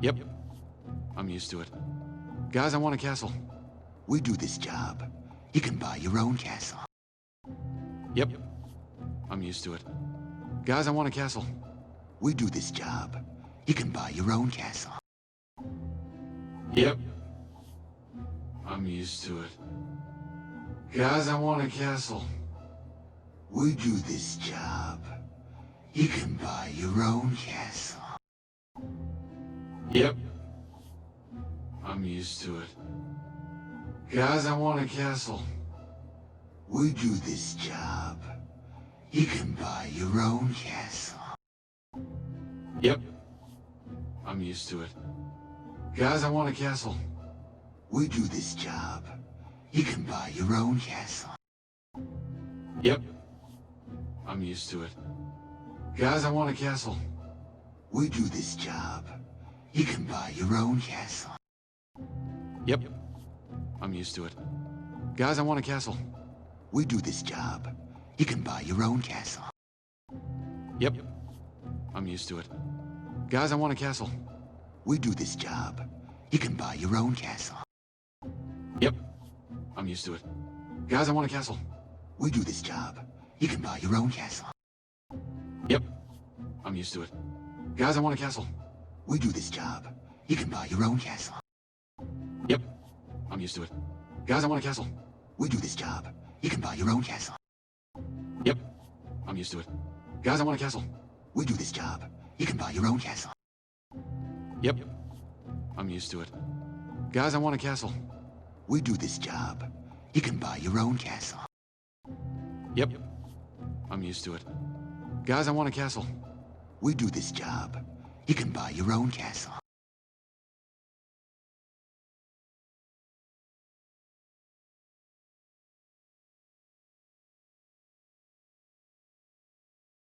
Yep. I'm used to it. Guys, I want a castle. We do this job. You can buy your own castle. Yep. I'm used to it. Guys, I want a castle. We do this job. You can buy your own castle. Yep. I'm used to it. Guys, I want a castle. We do this job. You can buy your own castle. Yep. I'm used to it. Guys, I want a castle. We do this job. You can buy your own castle. Yep. I'm used to it. Guys, I want a castle. We do this job. You can buy your own castle. Yep. I'm used to it. Guys, I want a castle. We do this job. You can buy your own castle. Yep. I'm used to it. Guys, I want a castle. We do this job. You can buy your own castle. Yep. I'm used to it. Guys, I want a castle. We do this job. You can buy your own castle. Yep. I'm used to it. Guys, I want a castle. We do this job. You can buy your own castle. Yep. I'm used to it. Guys, I want a castle. We do this job. You can buy your own castle. Yep. I'm used to it. Guys, I want a castle. We do this job. You can buy your own castle. Yep. I'm used to it. Guys, I want a castle. We do this job. You can buy your own castle. Yep. I'm used to it. Guys, I want a castle. We do this job. You can buy your own castle. Yep. I'm used to it. Guys, I want a castle. We do this job. You can buy your own castle.